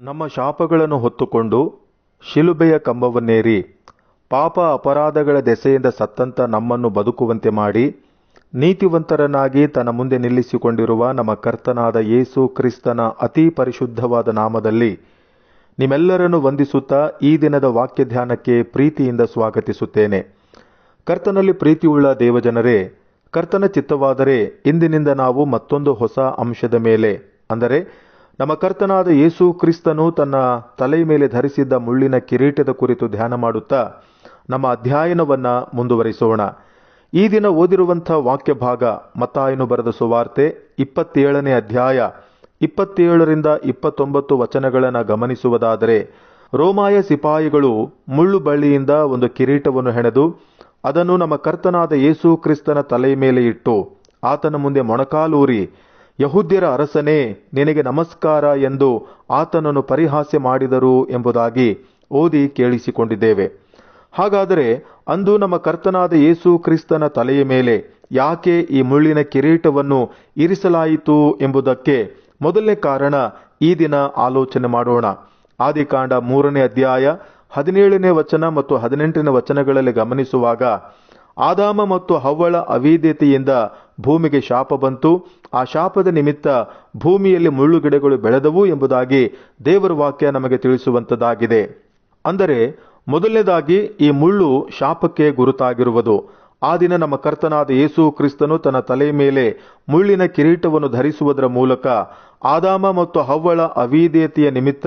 ನಮ್ಮ ಶಾಪಗಳನ್ನು ಹೊತ್ತುಕೊಂಡು ಶಿಲುಬೆಯ ಕಂಬವನ್ನೇರಿ, ಪಾಪ ಅಪರಾಧಗಳ ದೆಸೆಯಿಂದ ಸತ್ತಂತ ನಮ್ಮನ್ನು ಬದುಕುವಂತೆ ಮಾಡಿ, ನೀತಿವಂತರನ್ನಾಗಿ ತನ್ನ ಮುಂದೆ ನಿಲ್ಲಿಸಿಕೊಂಡಿರುವ ನಮ್ಮ ಕರ್ತನಾದ ಯೇಸು ಕ್ರಿಸ್ತನ ಅತಿ ಪರಿಶುದ್ಧವಾದ ನಾಮದಲ್ಲಿ ನಿಮ್ಮೆಲ್ಲರನ್ನು ವಂದಿಸುತ್ತಾ ಈ ದಿನದ ವಾಕ್ಯ ಧ್ಯಾನಕ್ಕೆ ಪ್ರೀತಿಯಿಂದ ಸ್ವಾಗತಿಸುತ್ತೇನೆ. ಕರ್ತನಲ್ಲಿ ಪ್ರೀತಿಯುಳ್ಳ ದೇವಜನರೇ, ಕರ್ತನ ಚಿತ್ತವಾದರೆ ಇಂದಿನಿಂದ ನಾವು ಮತ್ತೊಂದು ಹೊಸ ಅಂಶದ ಮೇಲೆ, ಅಂದರೆ ನಮ್ಮ ಕರ್ತನಾದ ಯೇಸು ಕ್ರಿಸ್ತನು ತನ್ನ ತಲೆಯ ಮೇಲೆ ಧರಿಸಿದ್ದ ಮುಳ್ಳಿನ ಕಿರೀಟದ ಕುರಿತು ಧ್ಯಾನ ಮಾಡುತ್ತಾ ನಮ್ಮ ಅಧ್ಯಯನವನ್ನ ಮುಂದುವರಿಸೋಣ. ಈ ದಿನ ಓದಿರುವಂಥ ವಾಕ್ಯ ಭಾಗ ಮತ್ತಾಯನು ಬರೆದ ಸುವಾರ್ತೆ ಇಪ್ಪತ್ತೇಳನೇ ಅಧ್ಯಾಯ ಇಪ್ಪತ್ತೇಳರಿಂದ ಇಪ್ಪತ್ತೊಂಬತ್ತು ವಚನಗಳನ್ನು ಗಮನಿಸುವುದಾದರೆ, ರೋಮಾಯ ಸಿಪಾಯಿಗಳು ಮುಳ್ಳು ಬಳ್ಳಿಯಿಂದ ಒಂದು ಕಿರೀಟವನ್ನು ಹೆಣೆದು ಅದನ್ನು ನಮ್ಮ ಕರ್ತನಾದ ಯೇಸು ಕ್ರಿಸ್ತನ ತಲೆಯ ಮೇಲೆ ಇಟ್ಟು ಆತನ ಮುಂದೆ ಮೊಣಕಾಲೂರಿ ಯಹುದ್ಯರ ಅರಸನೇ, ನಿನಗೆ ನಮಸ್ಕಾರ ಎಂದು ಆತನನ್ನು ಪರಿಹಾಸ್ಯ ಮಾಡಿದರು ಎಂಬುದಾಗಿ ಓದಿ ಕೇಳಿಸಿಕೊಂಡಿದ್ದೇವೆ. ಹಾಗಾದರೆ ಅಂದು ನಮ್ಮ ಕರ್ತನಾದ ಯೇಸು ಕ್ರಿಸ್ತನ ತಲೆಯ ಮೇಲೆ ಯಾಕೆ ಈ ಮುಳ್ಳಿನ ಕಿರೀಟವನ್ನು ಇರಿಸಲಾಯಿತು ಎಂಬುದಕ್ಕೆ ಮೊದಲನೇ ಕಾರಣ ಈ ದಿನ ಆಲೋಚನೆ ಮಾಡೋಣ. ಆದಿಕಾಂಡ ಮೂರನೇ ಅಧ್ಯಾಯ ಹದಿನೇಳನೇ ವಚನ ಮತ್ತು ಹದಿನೆಂಟನೇ ವಚನಗಳಲ್ಲಿ ಗಮನಿಸುವಾಗ ಆದಾಮ ಮತ್ತು ಹವ್ವಳ ಅವಿದ್ಯತೆಯಿಂದ ಭೂಮಿಗೆ ಶಾಪ ಬಂತು. ಆ ಶಾಪದ ನಿಮಿತ್ತ ಭೂಮಿಯಲ್ಲಿ ಮುಳ್ಳು ಗಿಡಗಳು ಬೆಳೆದವು ಎಂಬುದಾಗಿ ದೇವರ ವಾಕ್ಯ ನಮಗೆ ತಿಳಿಸುವಂತದ್ದಾಗಿದೆ. ಅಂದರೆ, ಮೊದಲನೇದಾಗಿ ಈ ಮುಳ್ಳು ಶಾಪಕ್ಕೆ ಗುರುತಾಗಿರುವುದು. ಆ ದಿನ ನಮ್ಮ ಕರ್ತನಾದ ಯೇಸು ಕ್ರಿಸ್ತನು ತನ್ನ ತಲೆಯ ಮೇಲೆ ಮುಳ್ಳಿನ ಕಿರೀಟವನ್ನು ಧರಿಸುವುದರ ಮೂಲಕ ಆದಾಮ ಮತ್ತು ಹವ್ವಳ ಅವಿಧೇಯತೆಯ ನಿಮಿತ್ತ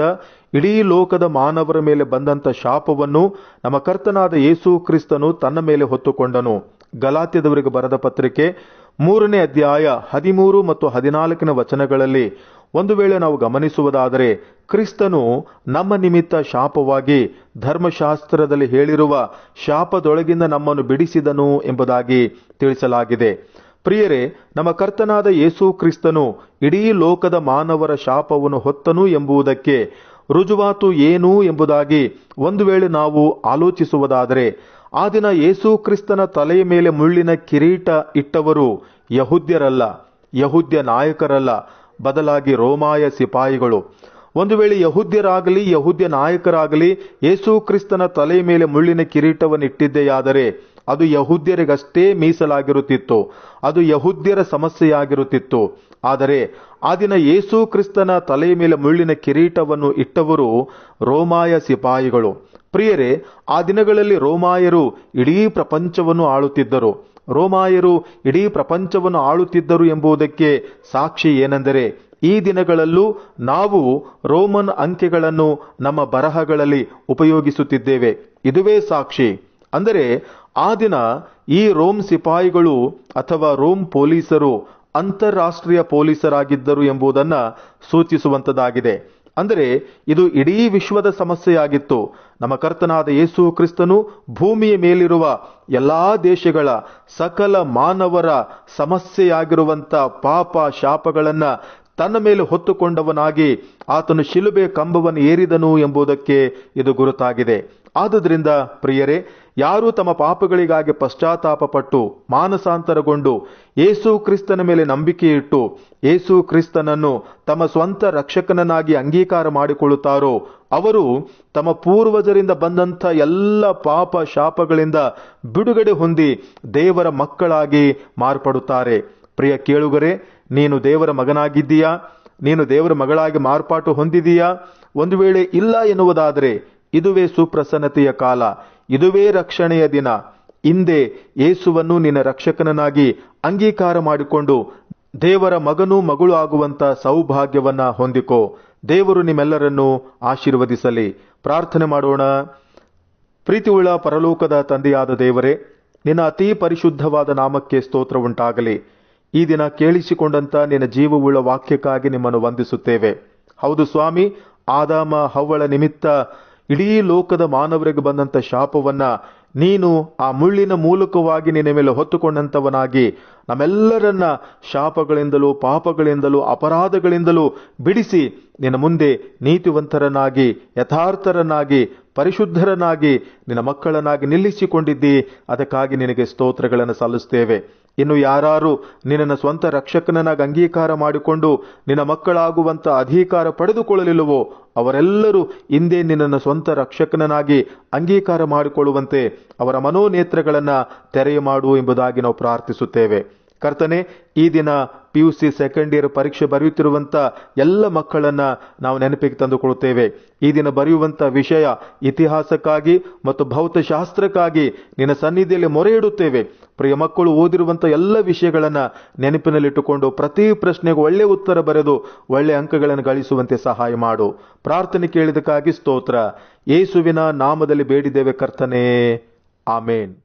ಇಡೀ ಲೋಕದ ಮಾನವರ ಮೇಲೆ ಬಂದಂತ ಶಾಪವನ್ನು ನಮ್ಮ ಕರ್ತನಾದ ಯೇಸು ಕ್ರಿಸ್ತನು ತನ್ನ ಮೇಲೆ ಹೊತ್ತುಕೊಂಡನು. ಗಲಾತ್ಯದವರಿಗೆ ಬರೆದ ಪತ್ರಿಕೆ ಮೂರನೇ ಅಧ್ಯಾಯ ಹದಿಮೂರು ಮತ್ತು ಹದಿನಾಲ್ಕಿನ ವಚನಗಳಲ್ಲಿ ಒಂದು ವೇಳೆ ನಾವು ಗಮನಿಸುವುದಾದರೆ ಕ್ರಿಸ್ತನು ನಮ್ಮ ನಿಮಿತ್ತ ಶಾಪವಾಗಿ ಧರ್ಮಶಾಸ್ತ್ರದಲ್ಲಿ ಹೇಳಿರುವ ಶಾಪದೊಳಗಿಂದ ನಮ್ಮನ್ನು ಬಿಡಿಸಿದನು ಎಂಬುದಾಗಿ ತಿಳಿಸಲಾಗಿದೆ. ಪ್ರಿಯರೇ, ನಮ್ಮ ಕರ್ತನಾದ ಯೇಸು ಕ್ರಿಸ್ತನು ಇಡೀ ಲೋಕದ ಮಾನವರ ಶಾಪವನ್ನು ಹೊತ್ತನು ಎಂಬುದಕ್ಕೆ ರುಜುವಾತು ಏನು ಎಂಬುದಾಗಿ ಒಂದು ವೇಳೆ ನಾವು ಆಲೋಚಿಸುವುದಾದರೆ, ಆ ದಿನ ಯೇಸು ಕ್ರಿಸ್ತನ ತಲೆಯ ಮೇಲೆ ಮುಳ್ಳಿನ ಕಿರೀಟ ಇಟ್ಟವರು ಯಹುದ್ಯರಲ್ಲ, ಯಹುದ್ಯ ನಾಯಕರಲ್ಲ, ಬದಲಾಗಿ ರೋಮಾಯ ಸಿಪಾಯಿಗಳು. ಒಂದು ವೇಳೆ ಯಹುದ್ಯರಾಗಲಿ, ಯಹುದ್ಯ ನಾಯಕರಾಗಲಿ, ಯೇಸು ಕ್ರಿಸ್ತನ ತಲೆಯ ಮೇಲೆ ಮುಳ್ಳಿನ ಕಿರೀಟವನ್ನು ಇಟ್ಟಿದ್ದೆಯಾದರೆ ಅದು ಯಹೂದ್ಯರಿಗಷ್ಟೇ ಮೀಸಲಾಗಿರುತ್ತಿತ್ತು. ಅದು ಯಹೂದ್ಯರ ಸಮಸ್ಯೆಯಾಗಿರುತ್ತಿತ್ತು. ಆದರೆ ಆ ದಿನ ಯೇಸು ಕ್ರಿಸ್ತನ ತಲೆಯ ಮೇಲೆ ಮುಳ್ಳಿನ ಕಿರೀಟವನ್ನು ಇಟ್ಟವರು ರೋಮಾಯ ಸಿಪಾಯಿಗಳು. ಪ್ರಿಯರೇ, ಆ ದಿನಗಳಲ್ಲಿ ರೋಮಾಯರು ಇಡೀ ಪ್ರಪಂಚವನ್ನು ಆಳುತ್ತಿದ್ದರು. ರೋಮಾಯರು ಇಡೀ ಪ್ರಪಂಚವನ್ನು ಆಳುತ್ತಿದ್ದರು ಎಂಬುದಕ್ಕೆ ಸಾಕ್ಷಿ ಏನೆಂದರೆ, ಈ ದಿನಗಳಲ್ಲೂ ನಾವು ರೋಮನ್ ಅಂಕೆಗಳನ್ನು ನಮ್ಮ ಬರಹಗಳಲ್ಲಿ ಉಪಯೋಗಿಸುತ್ತಿದ್ದೇವೆ. ಇದುವೇ ಸಾಕ್ಷಿ. ಅಂದರೆ ಆ ದಿನ ಈ ರೋಮ್ ಸಿಪಾಯಿಗಳು ಅಥವಾ ರೋಮ್ ಪೊಲೀಸರು ಅಂತಾರಾಷ್ಟ್ರೀಯ ಪೊಲೀಸರಾಗಿದ್ದರು ಎಂಬುದನ್ನು ಸೂಚಿಸುವಂತದ್ದಾಗಿದೆ. ಅಂದರೆ ಇದು ಇಡೀ ವಿಶ್ವದ ಸಮಸ್ಯೆಯಾಗಿತ್ತು. ನಮ್ಮ ಕರ್ತನಾದ ಯೇಸು ಕ್ರಿಸ್ತನು ಭೂಮಿಯ ಮೇಲಿರುವ ಎಲ್ಲಾ ದೇಶಗಳ ಸಕಲ ಮಾನವರ ಸಮಸ್ಯೆಯಾಗಿರುವಂತ ಪಾಪ ಶಾಪಗಳನ್ನ ತನ್ನ ಮೇಲೆ ಹೊತ್ತುಕೊಂಡವನಾಗಿ ಆತನು ಶಿಲುಬೆ ಕಂಬವನ್ನು ಏರಿದನು ಎಂಬುದಕ್ಕೆ ಇದು ಗುರುತಾಗಿದೆ. ಆದುದರಿಂದ ಪ್ರಿಯರೇ, ಯಾರು ತಮ್ಮ ಪಾಪಗಳಿಗಾಗಿ ಪಶ್ಚಾತ್ತಾಪಪಟ್ಟು ಮಾನಸಾಂತರಗೊಂಡು ಏಸು ಕ್ರಿಸ್ತನ ಮೇಲೆ ನಂಬಿಕೆ ಇಟ್ಟು ಏಸು ಕ್ರಿಸ್ತನನ್ನು ತಮ್ಮ ಸ್ವಂತ ರಕ್ಷಕನನ್ನಾಗಿ ಅಂಗೀಕಾರ ಮಾಡಿಕೊಳ್ಳುತ್ತಾರೋ, ಅವರು ತಮ್ಮ ಪೂರ್ವಜರಿಂದ ಬಂದಂಥ ಎಲ್ಲ ಪಾಪ ಶಾಪಗಳಿಂದ ಬಿಡುಗಡೆ ಹೊಂದಿ ದೇವರ ಮಕ್ಕಳಾಗಿ ಮಾರ್ಪಡುತ್ತಾರೆ. ಪ್ರಿಯ ಕೇಳುಗರೆ ನೀನು ದೇವರ ಮಗನಾಗಿದ್ದೀಯಾ? ನೀನು ದೇವರ ಮಗಳಾಗಿ ಮಾರ್ಪಾಟು ಹೊಂದಿದೀಯಾ? ಒಂದು ವೇಳೆ ಇಲ್ಲ ಎನ್ನುವುದಾದರೆ ಇದುವೇ ಸುಪ್ರಸನ್ನತೆಯ ಕಾಲ, ಇದುವೇ ರಕ್ಷಣೆಯ ದಿನ. ಹಿಂದೆ ಯೇಸುವನ್ನು ನಿನ್ನ ರಕ್ಷಕನನ್ನಾಗಿ ಅಂಗೀಕಾರ ಮಾಡಿಕೊಂಡು ದೇವರ ಮಗನೂ ಮಗಳು ಆಗುವಂತ ಸೌಭಾಗ್ಯವನ್ನ ಹೊಂದಿಕೋ. ದೇವರು ನಿಮ್ಮೆಲ್ಲರನ್ನೂ ಆಶೀರ್ವದಿಸಲಿ. ಪ್ರಾರ್ಥನೆ ಮಾಡೋಣ. ಪ್ರೀತಿಯುಳ್ಳ ಪರಲೋಕದ ತಂದೆಯಾದ ದೇವರೇ, ನಿನ್ನ ಅತಿ ಪರಿಶುದ್ಧವಾದ ನಾಮಕ್ಕೆ ಸ್ತೋತ್ರ ಉಂಟಾಗಲಿ. ಈ ದಿನ ಕೇಳಿಸಿಕೊಂಡಂತ ನಿನ್ನ ಜೀವವುಳ್ಳ ವಾಕ್ಯಕ್ಕಾಗಿ ನಿಮ್ಮನ್ನು ವಂದಿಸುತ್ತೇವೆ. ಹೌದು ಸ್ವಾಮಿ, ಆದಾಮ ಹವ್ವಳ ನಿಮಿತ್ತ ಇಡೀ ಲೋಕದ ಮಾನವರಿಗೆ ಬಂದಂತ ಶಾಪವನ್ನ ನೀನು ಆ ಮುಳ್ಳಿನ ಮೂಲಕವಾಗಿ ನಿನ್ನ ಮೇಲೆ ಹೊತ್ತುಕೊಂಡಂತವನಾಗಿ ನಮ್ಮೆಲ್ಲರನ್ನ ಶಾಪಗಳಿಂದಲೂ ಪಾಪಗಳಿಂದಲೂ ಅಪರಾಧಗಳಿಂದಲೂ ಬಿಡಿಸಿ ನಿನ್ನ ಮುಂದೆ ನೀತಿವಂತರನ್ನಾಗಿ, ಯಥಾರ್ಥರನ್ನಾಗಿ, ಪರಿಶುದ್ಧರನ್ನಾಗಿ ನಿನ್ನ ಮಕ್ಕಳನ್ನಾಗಿ ನಿಲ್ಲಿಸಿಕೊಂಡಿದ್ದಿ. ಅದಕ್ಕಾಗಿ ನಿನಗೆ ಸ್ತೋತ್ರಗಳನ್ನು ಸಲ್ಲಿಸ್ತೇವೆ ಇನ್ನು ಯಾರಾರು ನಿನ್ನನ್ನು ಸ್ವಂತ ರಕ್ಷಕನನ್ನಾಗಿ ಅಂಗೀಕಾರ ಮಾಡಿಕೊಂಡು ನಿನ್ನ ಮಕ್ಕಳಾಗುವಂತ ಅಧಿಕಾರ ಪಡೆದುಕೊಳ್ಳಲಿಲ್ಲವೋ, ಅವರೆಲ್ಲರೂ ಹಿಂದೆ ನಿನ್ನನ್ನು ಸ್ವಂತ ರಕ್ಷಕನನ್ನಾಗಿ ಅಂಗೀಕಾರ ಮಾಡಿಕೊಳ್ಳುವಂತೆ ಅವರ ಮನೋನೇತ್ರಗಳನ್ನು ತೆರೆಯ ಮಾಡು ಎಂಬುದಾಗಿ ನಾವು ಪ್ರಾರ್ಥಿಸುತ್ತೇವೆ. ಕರ್ತನೆ, ಈ ದಿನ P U C second year ಪರೀಕ್ಷೆ ಬರೆಯುತ್ತಿರುವಂಥ ಎಲ್ಲ ಮಕ್ಕಳನ್ನ ನಾವು ನೆನಪಿಗೆ ತಂದುಕೊಳ್ಳುತ್ತೇವೆ ಈ ದಿನ ಬರೆಯುವಂಥ ವಿಷಯ ಇತಿಹಾಸಕ್ಕಾಗಿ ಮತ್ತು ಭೌತಶಾಸ್ತ್ರಕ್ಕಾಗಿ ನಿನ್ನ ಸನ್ನಿಧಿಯಲ್ಲಿ ಮೊರೆ ಇಡುತ್ತೇವೆ. ಪ್ರಿಯ ಮಕ್ಕಳು ಓದಿರುವಂಥ ಎಲ್ಲ ವಿಷಯಗಳನ್ನ ನೆನಪಿನಲ್ಲಿಟ್ಟುಕೊಂಡು ಪ್ರತಿ ಪ್ರಶ್ನೆಗೂ ಒಳ್ಳೆಯ ಉತ್ತರ ಬರೆದು ಒಳ್ಳೆಯ ಅಂಕಗಳನ್ನು ಗಳಿಸುವಂತೆ ಸಹಾಯ ಮಾಡು. ಪ್ರಾರ್ಥನೆ ಕೇಳಿದಕ್ಕಾಗಿ ಸ್ತೋತ್ರ. ಯೇಸುವಿನ ನಾಮದಲ್ಲಿ ಬೇಡಿದ್ದೇವೆ ಕರ್ತನೇ. ಆಮೇನ್.